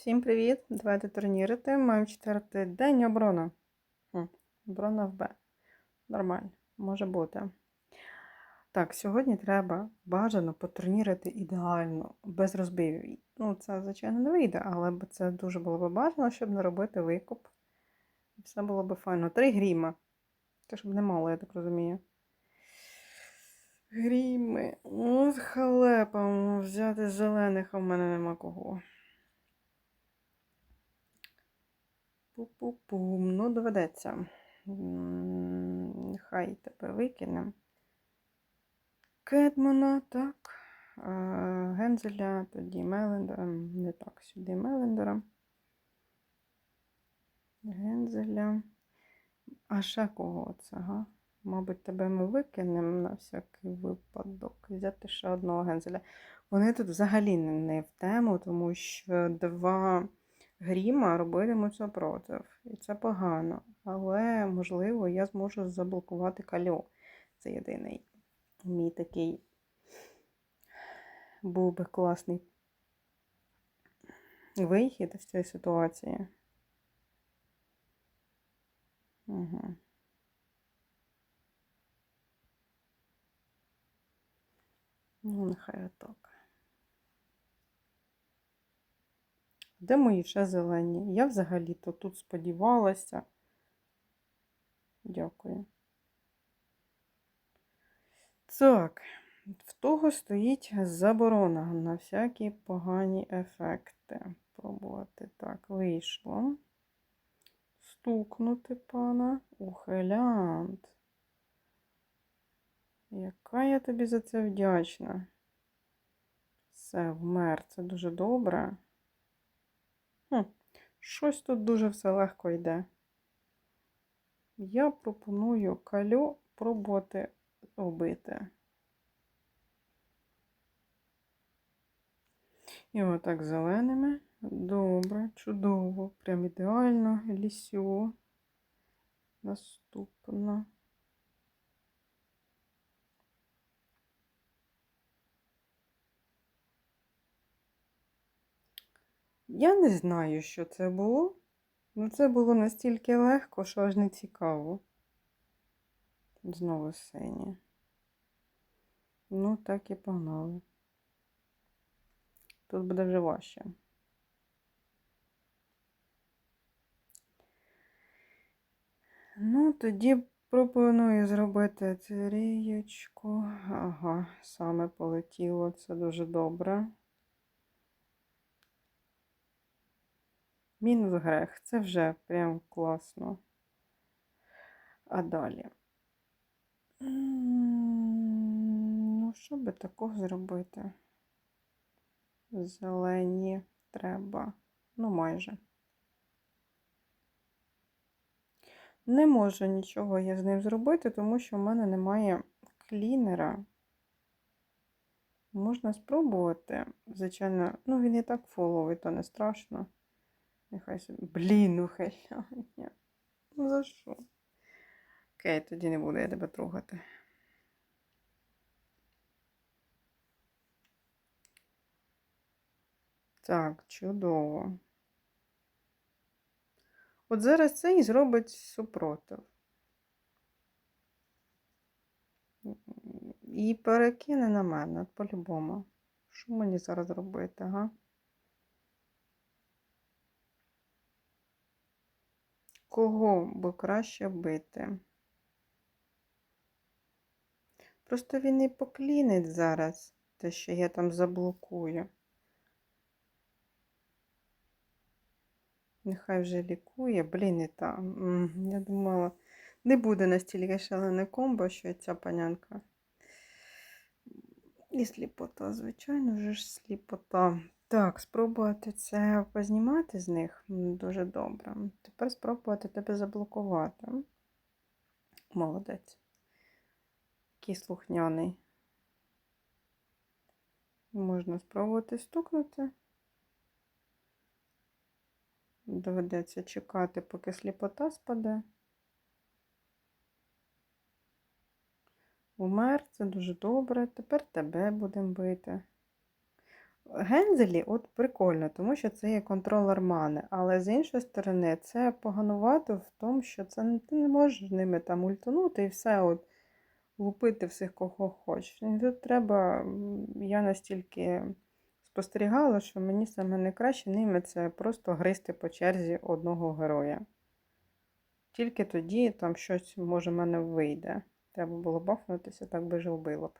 Всім привіт! Давайте турнірити. Маємо четвертий день оборона. Оборона в Б. Нормально, може бути. Так, сьогодні треба бажано потурнірити ідеально, без розбивів. Ну, це, звичайно, не вийде, але це дуже було б бажано, щоб не робити викуп. Все було б файно. Три гріма. Це щоб не мало, я так розумію. Гріми. От халепа. Взяти зелених, а в мене нема кого. Пу-пу-пум. Ну, доведеться. Нехай тебе викинемо. Кедмана, так. Гензеля, тоді Мелендера. Не так, сюди Мелендера. Гензеля. А ще кого це, га? Мабуть, тебе ми викинемо на всякий випадок. Взяти ще одного гензеля. Вони тут взагалі не в тему, тому що два гріма робитимуть супротив. І це погано. Але, можливо, я зможу заблокувати кальо. Це єдиний мій такий був би класний вихід з цієї ситуації. Угу. Ну, нехай отак. Де мої ще зелені? Я взагалі-то тут сподівалася. Дякую. Так, в того стоїть заборона на всякі погані ефекти. Пробувати так, вийшло. Стукнути пана. Ухилянт. Яка я тобі за це вдячна. Все, вмер, це дуже добре. Хм, щось тут дуже все легко йде. Я пропоную калю пробувати вбити. І отак зеленими. Добре, чудово, прям ідеально. Лісю. Наступно. Я не знаю, що це було. Ну, це було настільки легко, що аж не цікаво. Знову сині. Ну, так і погнали. Тут буде вже важче. Ну, тоді пропоную зробити трієчку. Ага, саме полетіло. Це дуже добре. Мінус грех. Це вже прям класно. А далі. Ну, що би такого зробити? Зелені треба. Ну, майже. Не можу нічого я з ним зробити, тому що в мене немає клінера. Можна спробувати. Звичайно, ну він і так фоловий, то не страшно. Нехай собі. Блін, ухиляння. Ну за що? Окей, тоді не буду я тебе трогати. Так, чудово. От зараз це і зробить супротив. І перекине на мене по-любому. Що мені зараз робити, га? Кого би краще бити? Просто він і поклінить зараз, те, що я там заблокую. Нехай вже лікує, блін, і там. Я думала, не буде настільки шалене комбо, що ця панянка. І сліпота, звичайно, вже ж сліпота. Так, спробувати це познімати з них дуже добре. Тепер спробувати тебе заблокувати. Молодець. Який слухняний. Можна спробувати стукнути. Доведеться чекати, поки сліпота спаде. Умер, це дуже добре. Тепер тебе будемо бити. Гензелі от прикольно, тому що це є контролер мани. Але з іншої сторони, це поганувато в тому, що це ти не можеш ними там ультанути і все от лупити всіх, кого хочеш. Тут треба, я настільки спостерігала, що мені саме найкраще ними це просто гризти по черзі одного героя. Тільки тоді там щось може в мене вийде. Треба було бафнутися, так би ж вбило б.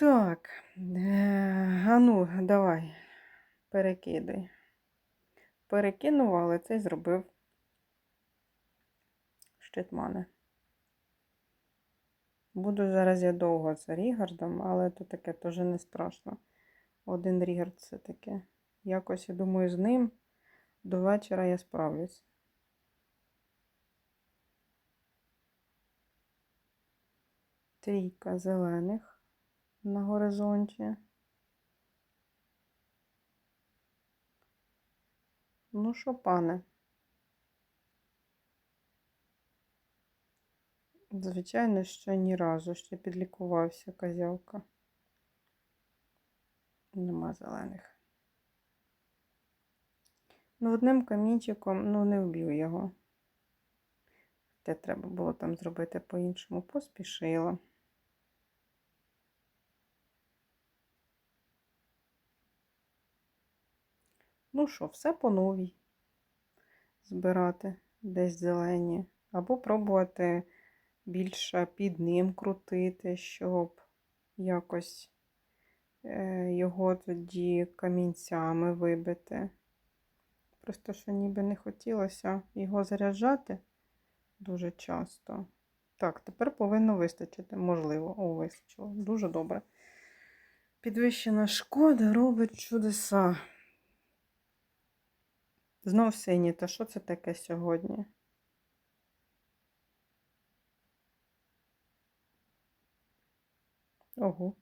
Так, е, а ну, давай, перекидай. Перекинув, але цей зробив щит мани. Буду зараз я довго за Рігардом, але то таке теж не страшно. Один Рігард це таке. Якось, я думаю, з ним до вечора я справлюсь. Трійка зелених на горизонті. Ну що, пане? Звичайно, ще ні разу ще підлікувався козявка. Нема зелених. Ну, одним камінчиком, ну, не вб'ю його. Те треба було там зробити по-іншому. Поспішила. Ну що, все по новій. Збирати десь зелені. Або пробувати більше під ним крутити, щоб якось е, його тоді камінцями вибити. Просто що ніби не хотілося його заряджати дуже часто. Так, тепер повинно вистачити. Можливо, о, вистачило. Дуже добре. Підвищена шкода робить чудеса. Знов сині, та що це таке сьогодні? Ого.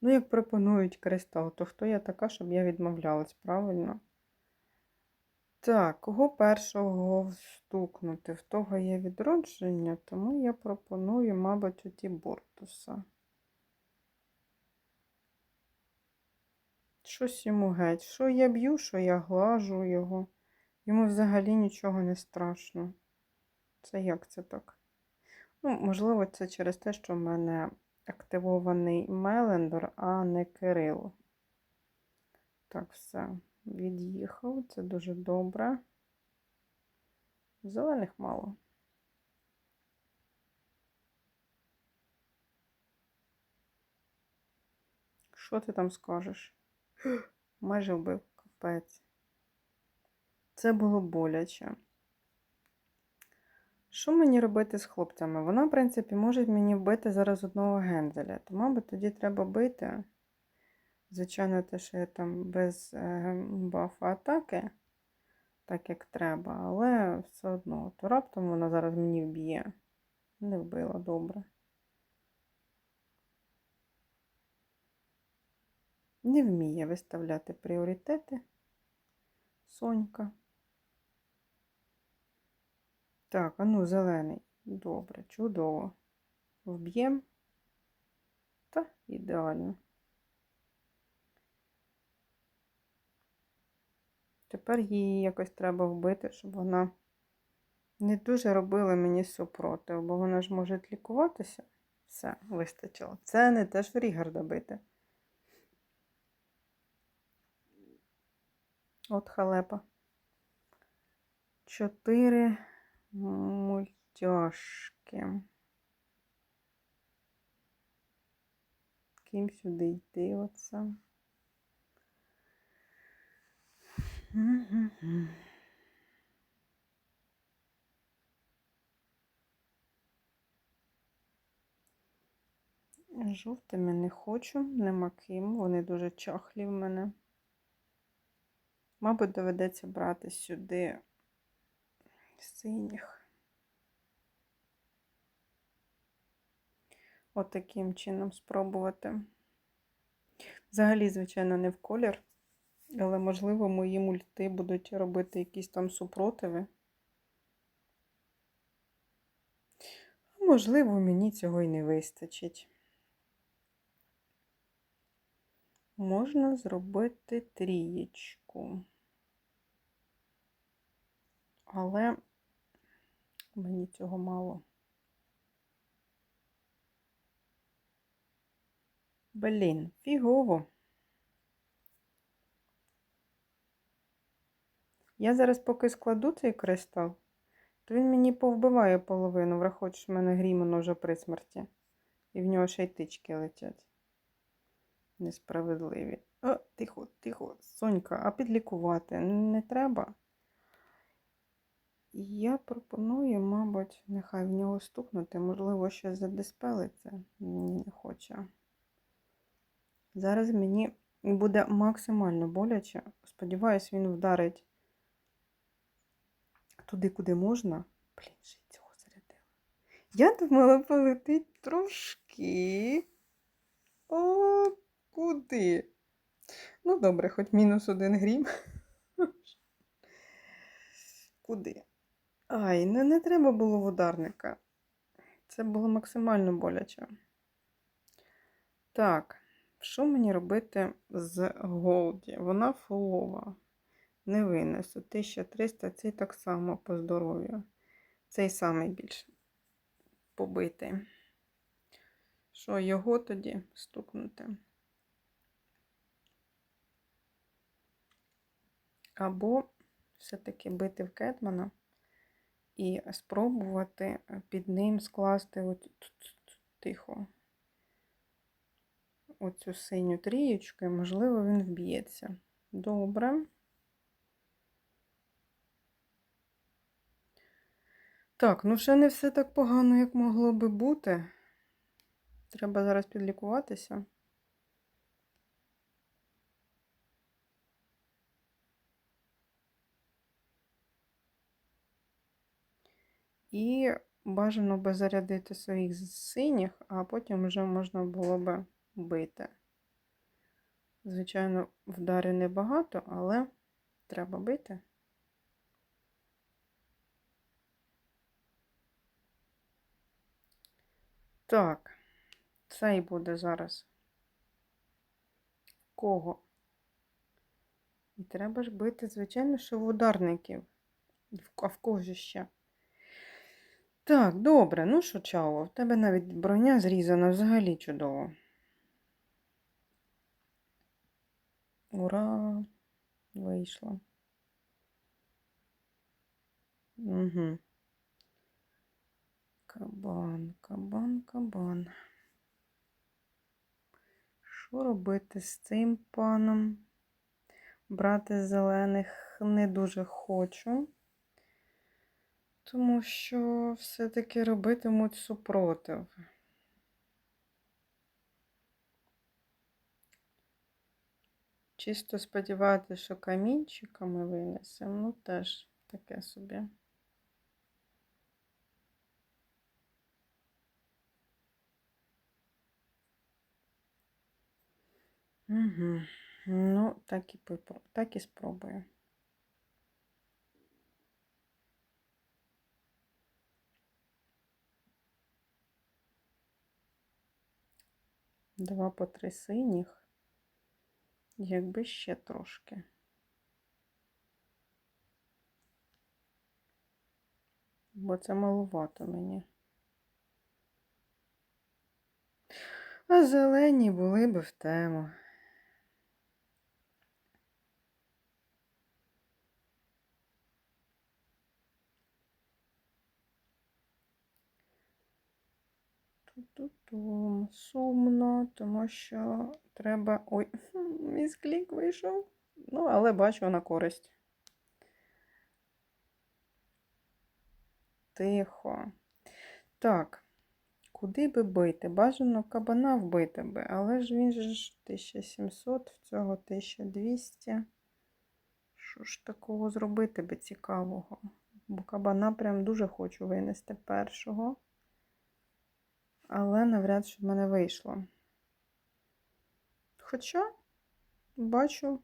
Ну, як пропонують кристал, то хто я така, щоб я відмовлялась, правильно? Так, кого першого стукнути? В того є відродження, тому я пропоную, мабуть, оті Бортуса. Щось йому геть. Що я б'ю, що я глажу його. Йому взагалі нічого не страшно. Це як це так? Ну, можливо, це через те, що в мене активований Мелендор, а не Кирило. Так, все. Від'їхав. Це дуже добре. Зелених мало. Що ти там скажеш? Майже вбив капець. Це було боляче. Що мені робити з хлопцями? Вона, в принципі, може мені вбити зараз одного гензеля. То, мабуть, тоді треба бити. Звичайно, те, що я там без е, бафа атаки, так як треба, але все одно, то раптом вона зараз мені вб'є. Не вбила добре. Не вміє виставляти пріоритети. Сонька. Так, а ну, зелений. Добре, чудово. Вб'єм. Та ідеально. Тепер її якось треба вбити, щоб вона не дуже робила мені супротив, бо вона ж може лікуватися. Все, вистачило. Це не теж в Рігарда бити. От халепа. Чотири мультяшки. Ким сюди йти оце? Жовтими не хочу, нема ким, вони дуже чахлі в мене. Мабуть, доведеться брати сюди синіх. От чином спробувати. Взагалі, звичайно, не в колір, але, можливо, мої мульти будуть робити якісь там супротиви. Можливо, мені цього й не вистачить. можна зробити трієчку. Але мені цього мало. Блін, фігово. Я зараз поки складу цей кристал, то він мені повбиває половину, враховуючи, що в мене грімоно вже при смерті. І в нього ще й тички летять. Несправедливі. О, тихо, тихо, Сонька, а підлікувати не треба. Я пропоную, мабуть, нехай в нього стукнути, можливо, ще задиспелиться. Ні, не хоче. Зараз мені буде максимально боляче. Сподіваюсь, він вдарить туди, куди можна. Блін, ще й цього зарядила. Я думала, полетить трошки. О, куди? Ну, добре, хоч мінус один грім. Куди? Ай, не, не треба було в ударника. Це було максимально боляче. Так, що мені робити з Голді? Вона фулова. Не винесу. 1300, цей так само по здоров'ю. Цей самий більш побитий. Що, його тоді стукнути? Або все-таки бити в Кетмана і спробувати під ним скласти от тихо оцю синю трієчку, і, можливо, він вб'ється. Добре. Так, ну ще не все так погано, як могло би бути. Треба зараз підлікуватися. І бажано би зарядити своїх синіх, а потім вже можна було би бити. Звичайно, вдарів небагато, але треба бити. Так, цей буде зараз. Кого? І треба ж бити, звичайно, що в ударників. А в кого ж ще? Так, добре, ну що, чао, в тебе навіть броня зрізана взагалі чудово. Ура! Вийшло. Угу. Кабан, кабан, кабан. Що робити з цим паном? Брати зелених не дуже хочу, тому що все-таки робитимуть супротив. Чисто сподіватися, що камінчиками винесемо, ну теж таке собі. Угу. Ну, так і так і спробую. Два по три синіх, якби ще трошки. Бо це маловато мені. А зелені були би в тему. Ту-ту-ту. Сумно, тому що треба... Ой, мій клік вийшов. Ну, але бачу на користь. Тихо. Так, куди би бити? Бажано кабана вбити би, але ж він ж 1700, в цього 1200. Що ж такого зробити би цікавого? Бо кабана прям дуже хочу винести першого але навряд чи в мене вийшло. Хоча, бачу,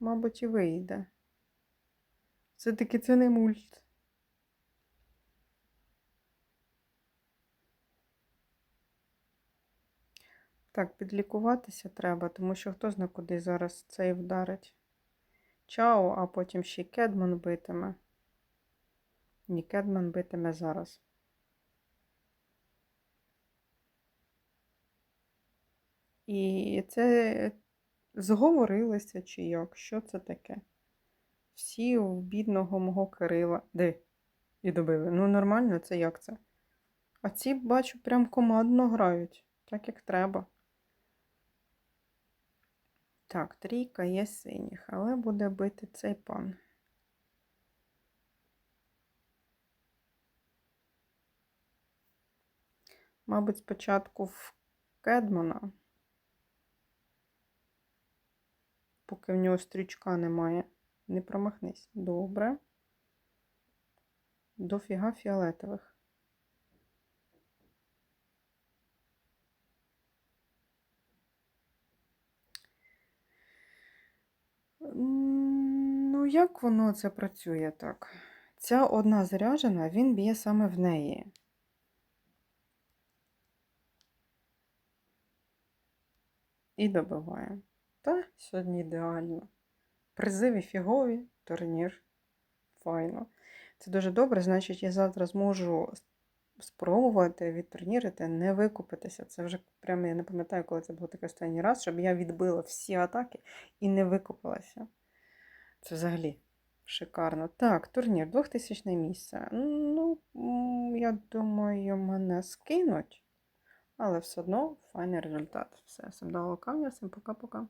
мабуть, і вийде. Все-таки це не мульт. Так, підлікуватися треба, тому що хто зна куди зараз цей вдарить. Чао, а потім ще Кедман битиме. Ні, Кедман битиме зараз. І це зговорилися чи як? Що це таке? Всі у бідного мого Кирила. Де? І добили. Ну, нормально, це як це? А ці, бачу, прям командно грають, так як треба. Так, трійка є синіх, але буде бити цей пан. Мабуть, спочатку в Кедмана, поки в нього стрічка немає. Не промахнись. Добре. Дофіга фіолетових. Ну, як воно це працює так? Ця одна заряджена, він б'є саме в неї. І добиває. Та сьогодні ідеально. Призиві фігові, турнір. Файно. Це дуже добре, значить, я завтра зможу спробувати відтурнірити, не викупитися. Це вже прямо я не пам'ятаю, коли це було такий останній раз, щоб я відбила всі атаки і не викупилася. Це взагалі шикарно. Так, турнір, 2000 місце. Ну, я думаю, мене скинуть, але все одно файний результат. Все, всім дала камня, всім пока-пока.